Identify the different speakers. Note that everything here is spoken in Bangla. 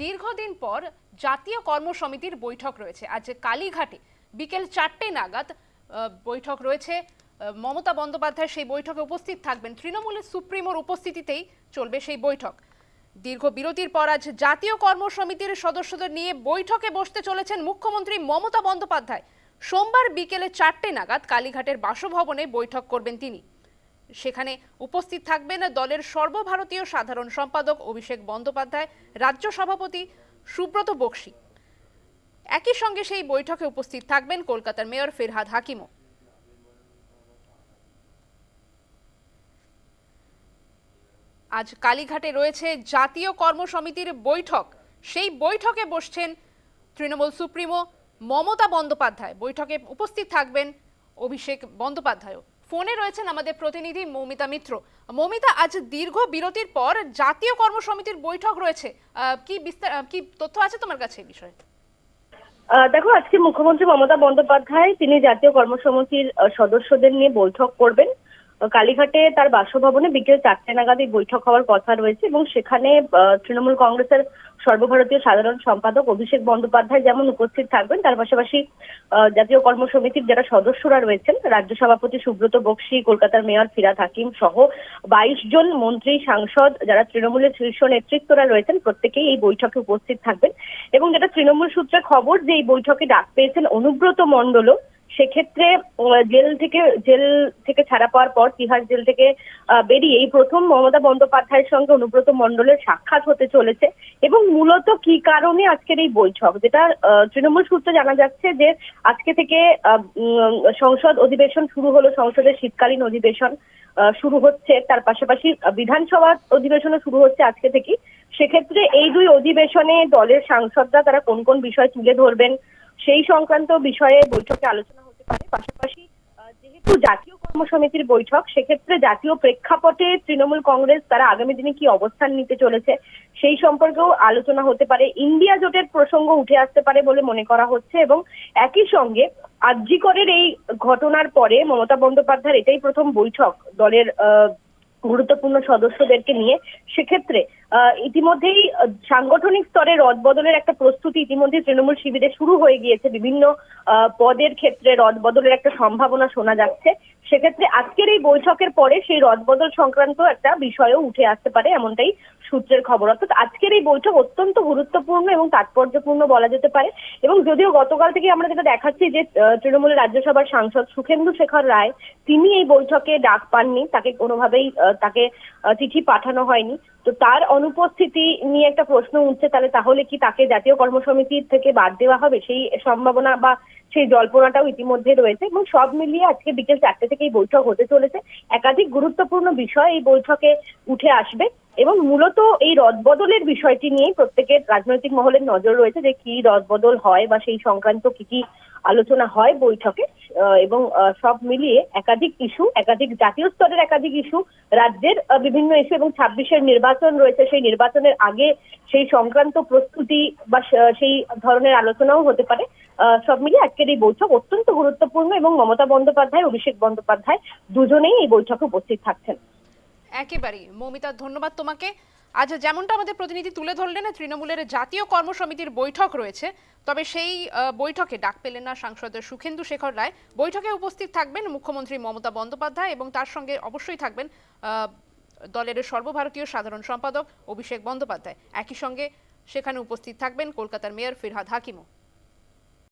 Speaker 1: দীর্ঘদিন পর জাতীয় কর্মসমিতির বৈঠক রয়েছে। আজ কালীঘাটে বিকেল চারটে নাগাদ বৈঠক রয়েছে। মমতা বন্দ্যোপাধ্যায় সেই বৈঠকে উপস্থিত থাকবেন। তৃণমূলের সুপ্রিমোর উপস্থিতিতেই চলবে সেই বৈঠক। দীর্ঘ বিরতির পর আজ জাতীয় কর্মসমিতির সদস্যদের নিয়ে বৈঠকে বসতে চলেছেন মুখ্যমন্ত্রী মমতা বন্দ্যোপাধ্যায়। সোমবার বিকেলে চারটে নাগাদ কালীঘাটের বাসভবনে বৈঠক করবেন তিনি। সেখানে উপস্থিত থাকবেন দলের সর্বভারতীয় সাধারণ সম্পাদক অভিষেক বন্দ্যোপাধ্যায়, রাজ্য সভাপতি সুব্রত বক্সি। একই সঙ্গে সেই বৈঠকে উপস্থিত থাকবেন কলকাতার মেয়র ফিরহাদ হাকিমও। আজ কালীঘাটে রয়েছে জাতীয় কর্মসমিতির বৈঠক। সেই বৈঠকে বসছেন তৃণমূল সুপ্রিমো মমতা বন্দ্যোপাধ্যায়। বৈঠকে উপস্থিত থাকবেন অভিষেক বন্দ্যোপাধ্যায়ও। ফোনে রয়েছেন আমাদের প্রতিনিধি মৌমিতা মিত্র। মৌমিতা, আজ দীর্ঘ বিরতির পর জাতীয় কর্মসমিতির বৈঠক রয়েছে। কি বিস্তার কি তথ্য আছে তোমার কাছে এই বিষয়ে?
Speaker 2: দেখো, আজকে মুখ্যমন্ত্রী মমতা বন্দ্যোপাধ্যায়, তিনি জাতীয় কর্মসমিতির সদস্যদের নিয়ে বৈঠক করবেন। কালীঘাটে তার বাসভবনে বিকেল চারটে নাগাদ এই বৈঠক হওয়ার কথা রয়েছে এবং সেখানে তৃণমূল কংগ্রেসের সর্বভারতীয় সাধারণ সম্পাদক অভিষেক বন্দ্যোপাধ্যায় যেমন উপস্থিত থাকবেন, তার পাশাপাশি জাতীয় কর্মসমিতির যারা সদস্যরা রয়েছেন, রাজ্য সভাপতি সুব্রত বক্সি, কলকাতার মেয়র ফিরাদ হাকিম সহ বাইশ জন মন্ত্রী, সাংসদ যারা তৃণমূলের শীর্ষ নেতৃত্বরা রয়েছেন, প্রত্যেকেই এই বৈঠকে উপস্থিত থাকবেন এবং যেটা তৃণমূল সূত্রে খবর যে এই বৈঠকে ডাক পেয়েছেন অনুব্রত মণ্ডলও। সেক্ষেত্রে জেল থেকে জেল থেকে ছাড়া পাওয়ার পর তিহার জেল থেকে বেরিয়ে এই প্রথম মমতা বন্দ্যোপাধ্যায়ের সঙ্গে অনুব্রত মণ্ডলের সাক্ষাৎ হতে চলেছে এবং মূলত কি কারণে আজকের এই বৈঠক? যেটা তৃণমূল সূত্রে জানা যাচ্ছে যে আজকে থেকে সংসদ অধিবেশন শুরু হলো, সংসদের শীতকালীন অধিবেশন শুরু হচ্ছে। তার পাশাপাশি বিধানসভা অধিবেশনও শুরু হচ্ছে আজকে থেকেই। সেক্ষেত্রে এই দুই অধিবেশনে দলের সাংসদরা তারা কোন কোন বিষয় তুলে ধরবেন, সেই সংক্রান্ত বিষয়ে বৈঠকে আলোচনা পাশাপাশি যেহেতু জাতীয় কর্মসমিতির বৈঠক সেক্ষেত্রে জাতীয় প্রেক্ষাপটে তৃণমূল কংগ্রেস তারা আগামী দিনে কি অবস্থান নিতে চলেছে সেই সম্পর্কেও আলোচনা হতে পারে। ইন্ডিয়া জোটের প্রসঙ্গ উঠে আসতে পারে বলে মনে করা হচ্ছে এবং একই সঙ্গে আর্যিকরের এই ঘটনার পরে মমতা বন্দ্যোপাধ্যায়ের এটাই প্রথম বৈঠক দলের আহ, গুরুত্বপূর্ণ সদস্যদেরকে নিয়ে, সেক্ষেত্রে ইতিমধ্যেই সাংগঠনিক স্তরে রদবদলের একটা প্রস্তুতি ইতিমধ্যে তৃণমূল শিবিরে শুরু হয়ে গিয়েছে। বিভিন্ন পদের ক্ষেত্রে রদবদলের একটা সম্ভাবনা শোনা যাচ্ছে। সেক্ষেত্রে আজকের এই বৈঠকের পরে সেই রদবদল সংক্রান্ত একটা বিষয়ও উঠে আসতে পারে এমনটাই সূত্রের খবর। অর্থাৎ আজকের এই বৈঠক অত্যন্ত গুরুত্বপূর্ণ এবং তাৎপর্যপূর্ণ বলা যেতে পারে এবং যদিও গতকাল থেকে আমরা যেটা দেখাচ্ছি যে তৃণমূলের রাজ্যসভার সাংসদ সুখেন্দু শেখর রায়, তিনি এই বৈঠকে ডাক পাননি। তাকে কোনোভাবেই তাকে চিঠি পাঠানো হয়নি। তো তার অনুপস্থিতি নিয়ে একটা প্রশ্ন উঠছে, তাহলে তাহলে কি তাকে জাতীয় কর্মসমিতি থেকে বাদ দেওয়া হবে? সেই সম্ভাবনা বা সেই জল্পনাটাও ইতিমধ্যে রয়েছে এবং সব মিলিয়ে আজকে বিকেল চারটে থেকে এই বৈঠক হতে চলেছে। একাধিক গুরুত্বপূর্ণ বিষয় এই বৈঠকে উঠে আসবে এবং মূলত এই রদবদলের বিষয়টি নিয়ে প্রত্যেকের রাজনৈতিক মহলের নজর রয়েছে যে কি রদবদল হয় বা সেই সংক্রান্ত কি কি আলোচনা হয় বৈঠকে। এবং সব মিলিয়ে একাধিক ইস্যু, একাধিক জাতীয় স্তরের একাধিক ইস্যু, রাজ্যের বিভিন্ন ইস্যু এবং ছাব্বিশের নির্বাচন রয়েছে। সেই নির্বাচনের আগে সেই সংক্রান্ত প্রস্তুতি বা সেই ধরনের আলোচনাও হতে পারে। সব মিলিয়ে আজকের এই বৈঠক অত্যন্ত গুরুত্বপূর্ণ এবং মমতা বন্দ্যোপাধ্যায়, অভিষেক বন্দ্যোপাধ্যায় দুজনেই এই বৈঠকে উপস্থিত থাকছেন।
Speaker 1: একেবারেই। মৌমিতা, ধন্যবাদ তোমাকে। আজ যেমনটা আমাদের প্রতিনিধি তুলে ধরলেন, তৃণমূলের জাতীয় কর্মসমিতির বৈঠক রয়েছে। তবে সেই বৈঠকে ডাক পেলেন না সাংসদ সুখেন্দু শেখর রায়। বৈঠকে উপস্থিত থাকবেন মুখ্যমন্ত্রী মমতা বন্দ্যোপাধ্যায় এবং তার সঙ্গে অবশ্যই থাকবেন দলের সর্বভারতীয় সাধারণ সম্পাদক অভিষেক বন্দ্যোপাধ্যায়। একই সঙ্গে সেখানে উপস্থিত থাকবেন কলকাতার মেয়র ফিরহাদ হাকিমও।